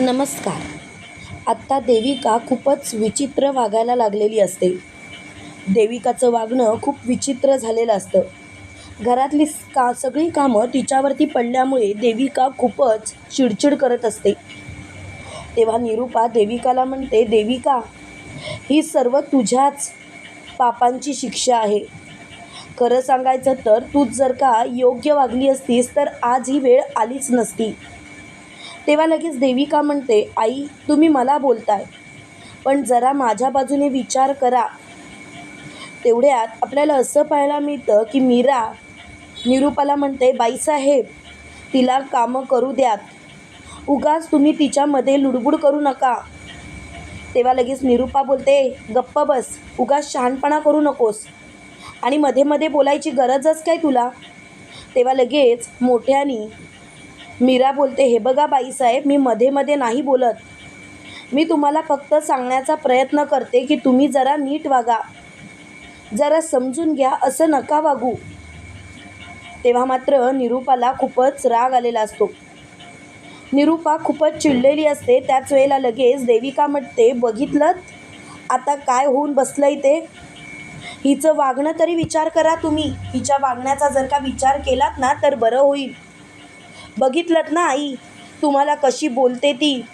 नमस्कार. आत्ता देविका खूपच विचित्र वागायला लागलेली असते. देविकाचं वागणं खूप विचित्र झालेलं असतं. घरातली का सगळी कामं तिच्यावरती पडल्यामुळे देविका खूपच चिडचिड करत असते. तेव्हा निरूपा देविकाला म्हणते देविका ही सर्व तुझ्याच पापांची शिक्षा आहे. खरं सांगायचं तर तूच जर का योग्य वागली असतीस तर आज ही वेळ आलीच नसती. तेव्हा लगेच देविका म्हणते आई तुम्ही मला बोलताय. पण जरा माझ्या बाजूने विचार करा. तेवढ्यात आपल्याला असं पाहायला मिळतं की मीरा निरूपाला म्हणते बाईसाहेब तिला कामं करू द्यात. उगाच तुम्ही तिच्यामध्ये लुडबुड करू नका. तेव्हा लगेच निरूपा बोलते गप्प बस उगाच शहाणपणा करू नकोस. आणि मध्ये मध्ये बोलायची गरजच काय तुला? तेव्हा लगेच मोठ्यानी मीरा बोलते हे बघा बाईसाहेब मी मध्ये मध्ये नाही बोलत. मी तुम्हाला फक्त सांगण्याचा प्रयत्न करते की तुम्ही जरा नीट वागा. जरा समजून घ्या असं नका वागू. तेव्हा मात्र निरूपाला खूपच राग आलेला असतो. निरूपा खूपच चिडलेली असते. त्याच वेळेला लगेच देविका म्हणते बघितलं आता काय होऊन बसलंय ते हिचं वागणं तरी विचार करा तुम्ही. हिच्या वागण्याचा जर का विचार केलात ना तर बरं होईल. बघितलं ना आई? तुम्हाला कशी बोलते ती?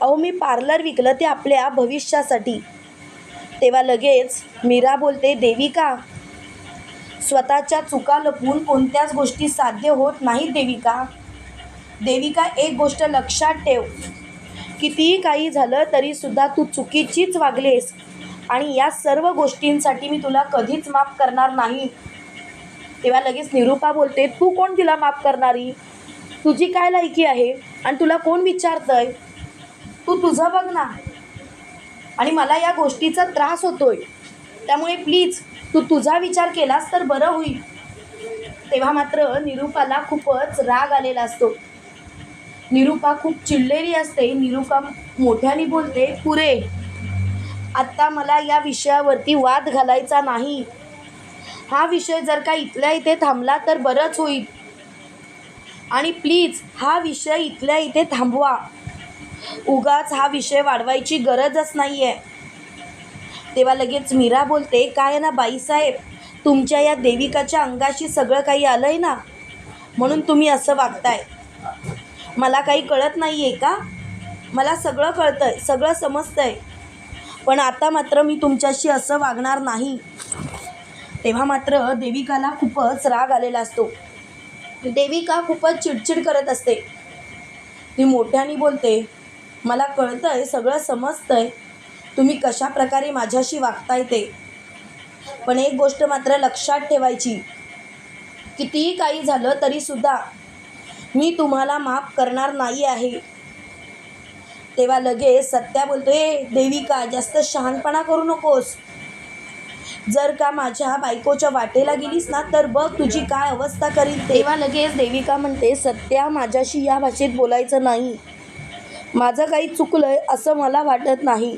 अहो मी पार्लर विकलं ते आपल्या भविष्यासाठी. तेव्हा लगेच मीरा बोलते देविका स्वतःच्या चुका लपवून कोणत्याच गोष्टी साध्य होत नाहीत देविका. देविका एक गोष्ट लक्षात ठेव. कितीही काही झालं तरीसुद्धा तू चुकीचीच वागलेस आणि या सर्व गोष्टींसाठी मी तुला कधीच माफ करणार नाही. तेव्हा लगेच निरूपा बोलते तू कोण तिला माफ करणारी? तुझी काय लायकी आहे? आणि तुला कोण विचारतंय? तू तुझं बघ ना. आणि मला या गोष्टीचा त्रास होतोय. त्यामुळे प्लीज तू तुझा विचार केलास तर बरं होईल. तेव्हा मात्र निरूपाला खूपच राग आलेला असतो. निरूपा खूप चिडलेली असते. निरूपा मोठ्याने बोलते पुरे आत्ता मला या विषयावरती वाद घालायचा नाही. हा विषय जर का इथल्या इथे थांबला तर बरंच होईल. आणि प्लीज हा विषय इथल्या इथे थांबवा. उगाच हा विषय वाढवायची गरजच नाही आहे तेव्हा लगेच मीरा बोलते काय ना बाईसाहेब? तुमच्या या देविकाच्या अंगाशी सगळं काही आलं आहे ना? म्हणून तुम्ही असं वागताय. मला काही कळत नाही आहे का? मला सगळं कळतं आहे सगळं समजतं आहे पण आता मात्र मी तुमच्याशी असं वागणार नाही. तेव्हा मात्र देविकाला खूपच राग आलेला असतो. देविका खूपच चिडचिड करत असते. ती मोठ्याने बोलते मला कळतं आहे सगळं समजतं आहे तुम्ही कशा प्रकारे माझ्याशी वागताय ते? पण एक गोष्ट मात्र लक्षात ठेवायची. कितीही काही झालं तरीसुद्धा मी तुम्हाला माफ करणार नाही आहे. तेव्हा लगेच सत्या बोलतो ए देविका जास्त शहाणपणा करू नकोस. जर का माझ्या बायकोच्या वाटेला गेलीस ना तर बघ तुझी काय अवस्था करील तेव्हा लगेच देविका म्हणते सत्या माझ्याशी या भाषेत बोलायचं नाही. माझं काही चुकलंय असं मला वाटत नाही.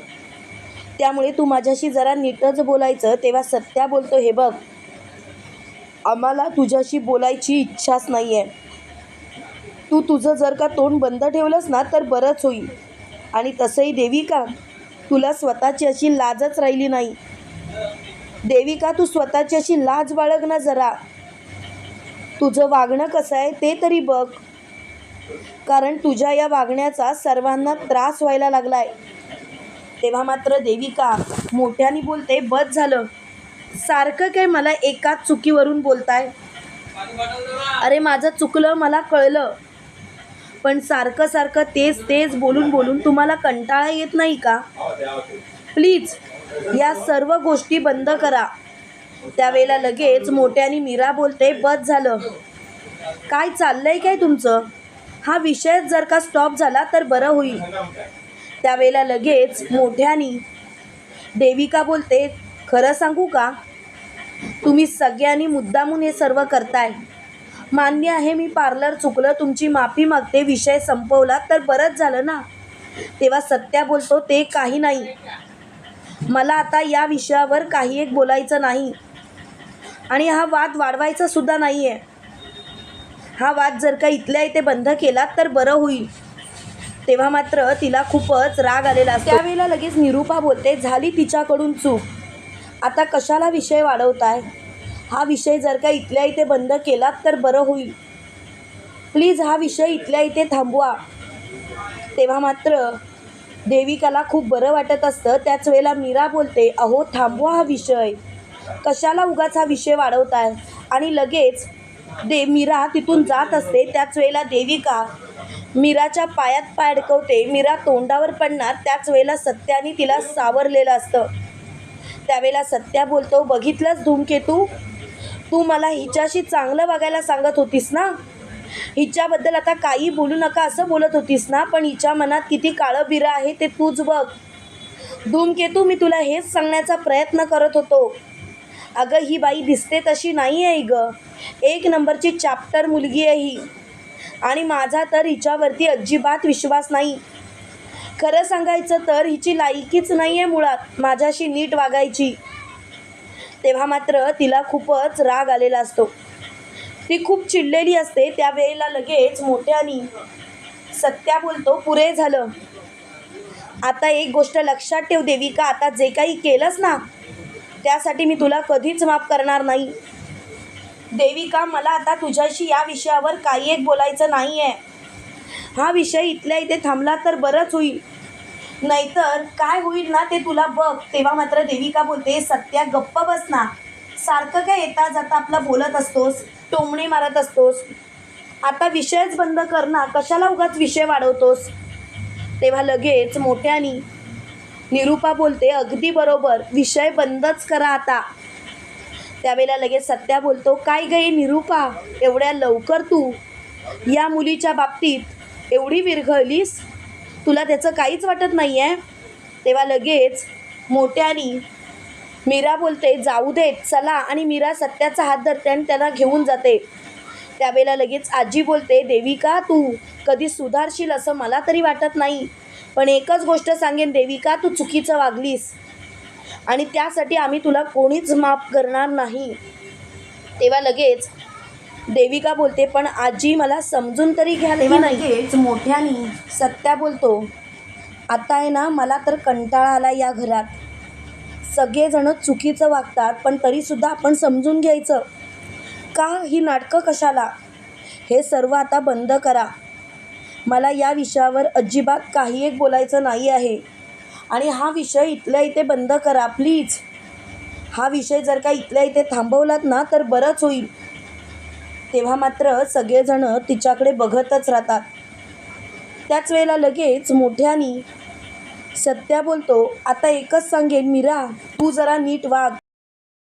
त्यामुळे तू माझ्याशी जरा नीटच बोलायचं. तेव्हा सत्या बोलतो हे बघ आम्हाला तुझ्याशी बोलायची इच्छाच नाही आहे तू तुझं जर का तोंड बंद ठेवलंस ना तर बरंच होईल. आणि तसंही देविका तुला स्वतःची अशी लाजच राहिली नाही. देविका तू स्वतःची अशी लाज बाळग ना जरा. तुझं वागणं कसं आहे ते तरी बघ. कारण तुझ्या या वागण्याचा सर्वांना त्रास व्हायला लागलाय. तेव्हा मात्र देविका मोठ्याने बोलते बस झालं. सारखं काय मला एकाच चुकीवरून बोलताय? अरे माझं चुकलं मला कळलं. पण सारखं सारखं तेच तेच बोलून बोलून तुम्हाला कंटाळा येत नाही का? प्लीज या सर्व गोष्टी बंद करा. त्यावेळेला लगेच मोठ्याने मीरा बोलते बस झालं. काय चाललंय काय तुमचं? हा विषय जर का स्टॉप झाला तर बरं होईल. त्यावेळेला लगेच मोठ्याने देविका बोलते खरं सांगू का? तुम्ही सगळ्यांनी मुद्दामून हे सर्व करताय. मान्य आहे मी पार्लर चुकलं तुमची माफी मागते विषय संपवला तर बरंच झालं ना? तेव्हा सत्या बोलतो ते काही नाही. मला आता या विषयावर काही एक बोलायचं नाही. आणि हा वाद वाढवायचा सुद्धा नाही आहे हा वाद जर का इथल्या इथे बंद केला तर बरं होईल. तेव्हा मात्र तिला खूपच राग आलेला असतो. त्यावेळेला लगेच निरूपा बोलते झाली तिच्याकडून चूक. आता कशाला विषय वाढवताय? हा विषय जर का इथल्या इथे बंद केलात तर बरं होईल. प्लीज हा विषय इथल्या इथे थांबवा. तेव्हा मात्र देविकाला खूप बरं वाटत असतं. त्याच वेळेला मीरा बोलते अहो थांबवा हा विषय. कशाला उगाच हा विषय वाढवताय? आणि लगेच दे मीरा तिथून जात असते. त्याच वेळेला देविका मीराच्या पायात पाय अडकवते. मीरा तोंडावर पडणार. त्याच वेळेला सत्याने तिला सावरलेलं असतं. त्यावेळेला सत्या बोलतो बघितलंच धूमकेतू? तू मला हिच्याशी चांगलं वागायला सांगत होतीस ना? हिच्याबद्दल आता काही बोलू नका असं बोलत होतीस ना पण हिच्या मनात किती काळं बिरं आहे ते तूच बघ. धूमकेतू मी तुला हेच सांगण्याचा प्रयत्न करत होतो. अगं ही बाई दिसते तशी नाही आहे ग. एक नंबरची चॅप्टर मुलगी आहे ही. आणि माझा तर हिच्यावरती अजिबात विश्वास नाही. खरं सांगायचं तर हिची लायकीच नाही आहे मुळात माझ्याशी नीट वागायची. तेव्हा मात्र तिला खूपच राग आलेला असतो. ती खूप चिडलेली असते. त्यावेळेला लगेच मोठ्यानी सत्या बोलतो पुरे झालं. आता एक गोष्ट लक्षात ठेव देविका आता जे काही केलंस ना त्यासाठी मी तुला कधीच माफ करणार नाही. देविका मला आता तुझ्याशी या विषयावर काही एक बोलायचं नाही आहे हा विषय इथल्या इथे थांबला तर बरंच होईल. नाहीतर काय होईल ना ते तुला बघ. तेव्हा मात्र देविका बोलते सत्या गप्प बस ना. सारखं काय येता जाता आपला बोलत असतोस टोमणे मारत असतोस. आता विषयच बंद कर ना कशाला उगाच विषय वाढवतोस? तेव्हा लगेच मोठ्यानी निरूपा बोलते अगदी बरोबर विषय बंदच करा आता. त्यावेळेला लगेच सत्या बोलतो काय गई निरूपा एवढ्या लवकर तू या मुलीच्या बाबतीत एवढी विरघळलीस? तुला त्याचं काहीच वाटत नाही आहे तेव्हा लगेच मोठ्यानी मीरा बोलते जाऊ देत चला. आणि मीरा सत्याचा हात धरते आणि त्याला घेऊन जाते. त्यावेळेला लगेच आजी बोलते देविका तू? कधी सुधारशील असं मला तरी वाटत नाही. पण एकच गोष्ट सांगेन देविका तू चुकीचं वागलीस? आणि त्यासाठी आम्ही तुला कोणीच माफ करणार नाही. तेव्हा लगेच देविका बोलते पण आजी मला समजून तरी घ्या लगेच मोठ्यानी सत्या बोलतो आता आहे ना मला तर कंटाळा आला या घरात. सगळेजणं चुकीचं वागतात पण तरीसुद्धा आपण समजून घ्यायचं. का ही नाटकं कशाला? हे सर्व आता बंद करा. मला या विषयावर अजिबात काही एक बोलायचं नाही आहे. आणि हा विषय इथल्या इथे बंद करा प्लीज. हा विषय जर का इथल्या इथे थांबवलात ना तर बरंच होईल. तेव्हा मात्र सगळेजणं तिच्याकडे बघतच राहतात. त्याच वेळेला लगेच मोठ्यानी सत्या बोलतो आता एकच सांगेन मीरा तू जरा नीट वाग.